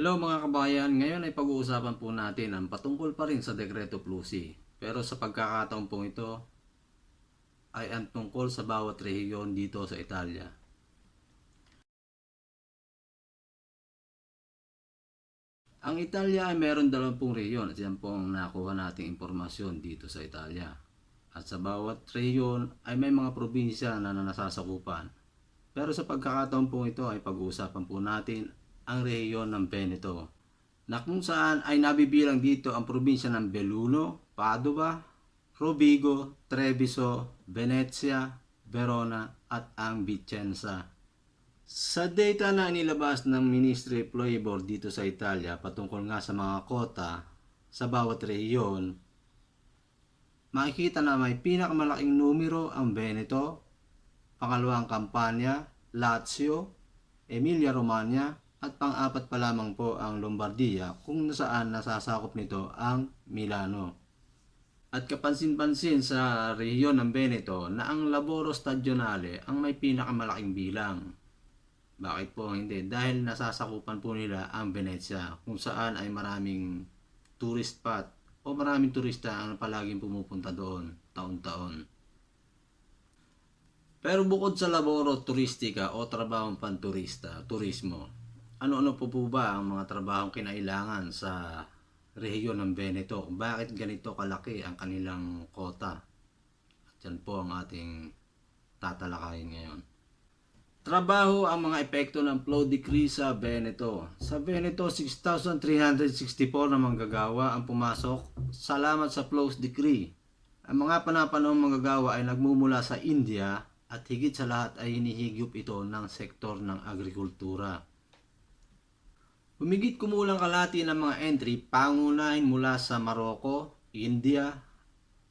Hello mga kabayan, ngayon ay pag-uusapan po natin ang patungkol pa rin sa Dekreto Plusi. Pero sa pagkakataon pong ito ay ang tungkol sa bawat rehiyon dito sa Italia. Ang Italia ay meron dalawampung rehiyon at yan po ang nakuha nating impormasyon dito sa Italia. At sa bawat rehiyon ay may mga probinsya na nasasakupan. Pero sa pagkakataon po ito ay pag-uusapan po natin ang rehiyon ng Veneto na kung saan ay nabibilang dito ang probinsya ng Belluno, Padova, Rovigo, Treviso, Venezia, Verona at ang Vicenza. Sa data na inilabas ng Ministry of Labor dito sa Italia patungkol nga sa mga kota sa bawat rehiyon, makikita na may pinakamalaking numero ang Veneto, pangalawang Campania, Lazio, Emilia-Romagna at pang-apat pa lamang po ang Lombardia kung nasaan nasasakop nito ang Milano. At kapansin-pansin sa rehiyon ng Veneto na ang Laboro Stagionale ang may pinakamalaking bilang. Bakit po hindi? Dahil nasasakupan po nila ang Venezia kung saan ay maraming tourist spot o maraming turista ang palaging pumupunta doon taon-taon. Pero bukod sa laboro turistika o trabahong panturista, turismo, ano-ano po po ba ang mga trabahong kinailangan sa rehiyon ng Veneto? Bakit ganito kalaki ang kanilang kota? At yan po ang ating tatalakayin ngayon. Trabaho ang mga epekto ng flow decree sa Veneto. Sa Veneto, 6,364 na manggagawa ang pumasok salamat sa flows decree. Ang mga panapanong manggagawa ay nagmumula sa India at higit sa lahat ay hinihigop ito ng sektor ng agrikultura. Humigit kumulang kalati ng mga entry pangunahin mula sa Morocco, India,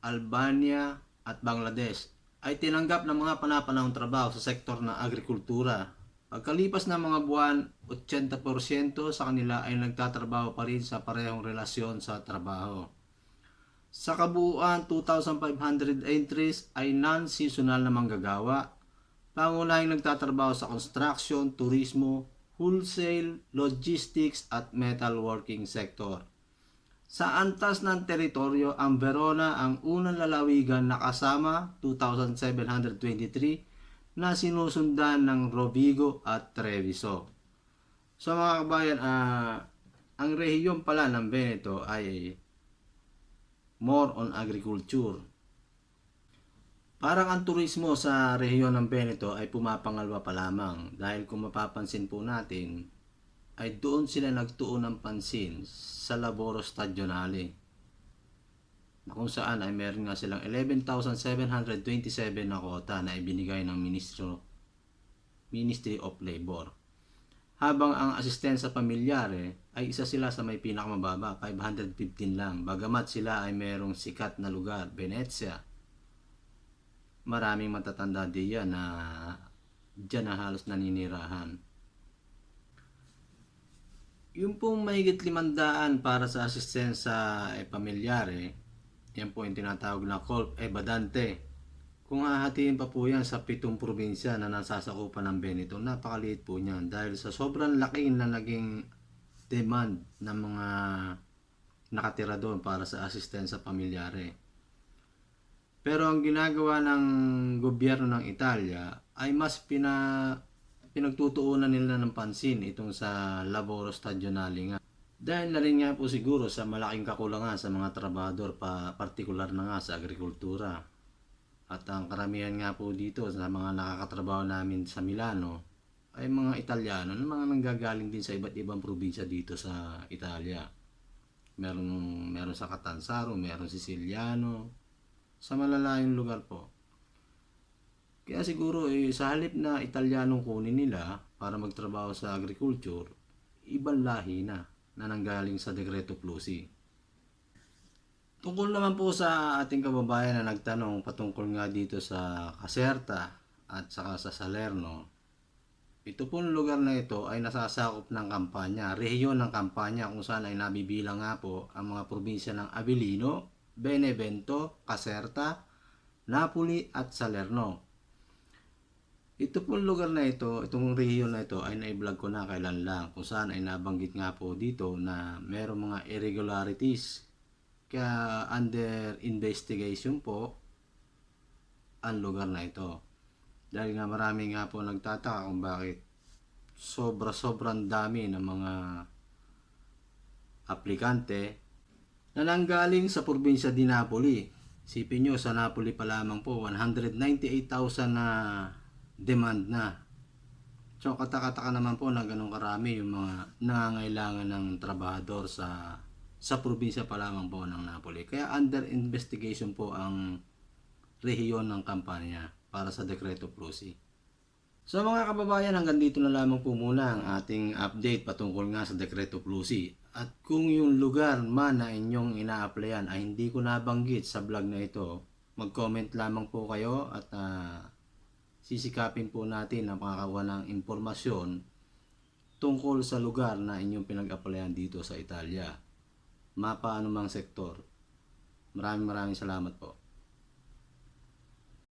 Albania at Bangladesh ay tinanggap ng mga panapanahong trabaho sa sektor ng agrikultura. Pagkalipas ng mga buwan, 80% sa kanila ay nagtatrabaho pa rin sa parehong relasyon sa trabaho. Sa kabuuan, 2,500 entries ay non-seasonal na manggagawa. Pangunahing nagtatrabaho sa construction, turismo, wholesale, logistics at metalworking sector. Sa antas ng teritoryo, ang Verona ang unang lalawigan na kasama 2,723 na sinusundan ng Rovigo at Treviso. So mga kabayan, ah, ang rehiyon pala ng Veneto ay more on agriculture. Parang ang turismo sa rehiyon ng Veneto ay pumapangalwa pa lamang dahil kung mapapansin po natin ay doon sila nagtuon ng pansin sa Laboro Stagionale na kung saan ay meron nga silang 11,727 na kota na ibinigay ng Ministro Ministry of Labor. Habang ang asistensya pamilyare ay isa sila sa may pinakamababa, 515 lang. Bagamat sila ay merong sikat na lugar, Venezia. Maraming matatanda diyan na diyan na halos naninirahan. Yung pong mahigit limandaan para sa asistensya eh, pamilyare, yan po yung tinatawag na Colp Ebadante. Kung hahatiin pa po yan sa pitong probinsya na nasasakupan ng Benito, napakaliit po niyan dahil sa sobrang laki na naging demand ng mga nakatira doon para sa asistensya pamilyare. Pero ang ginagawa ng gobyerno ng Italia ay mas pina, pinagtutuunan nila ng pansin itong sa Laboro Stagionale nga. Dahil na rin nga po siguro sa malaking kakulangan sa mga trabador, pa, partikular na nga sa agrikultura. At ang karamihan nga po dito sa mga nakakatrabaho namin sa Milano ay mga Italiano na mga nanggagaling din sa iba't ibang probinsya dito sa Italia. Meron, meron sa Catanzaro, meron Siciliano, sa malalayong lugar po. Kaya siguro eh, sa halip na Italianong kunin nila para magtrabaho sa agriculture, ibang lahi na na nanggaling sa Dekreto Plusi. Tungkol naman po sa ating kababayan na nagtanong patungkol nga dito sa Caserta at saka sa Salerno, ito pong lugar na ito ay nasasakop ng kampanya, rehiyon ng kampanya kung saan ay nabibilang nga po ang mga probinsya ng Avellino, Benevento, Caserta, Napoli at Salerno. Ito pong lugar na ito, itong rehiyon na ito ay na-vlog ko na kailan lang kung saan ay nabanggit nga po dito na merong mga irregularities. Kaya under investigation po ang lugar na ito. Dahil nga marami nga po nagtataka kung bakit sobra-sobrang dami ng mga aplikante na nanggaling sa probinsya di Napoli. Sipin nyo, sa Napoli pa lamang po, 198,000 na demand na. So, katakataka naman po na ganun karami yung mga nangangailangan ng trabahador sa sa probinsya pa lamang po ng Napoli. Kaya under investigation po ang rehiyon ng kampanya para sa Dekreto Plusi. So mga kababayan, hanggang dito na lamang po muna ang ating update patungkol nga sa Dekreto Plusi. At kung yung lugar man na inyong ina-applyan ay hindi ko nabanggit sa vlog na ito, mag-comment lamang po kayo at ah, sisikapin po natin na makakawa ng impormasyon tungkol sa lugar na inyong pinag-applyan dito sa Italia. Mapa anumang sektor. Maraming maraming salamat po.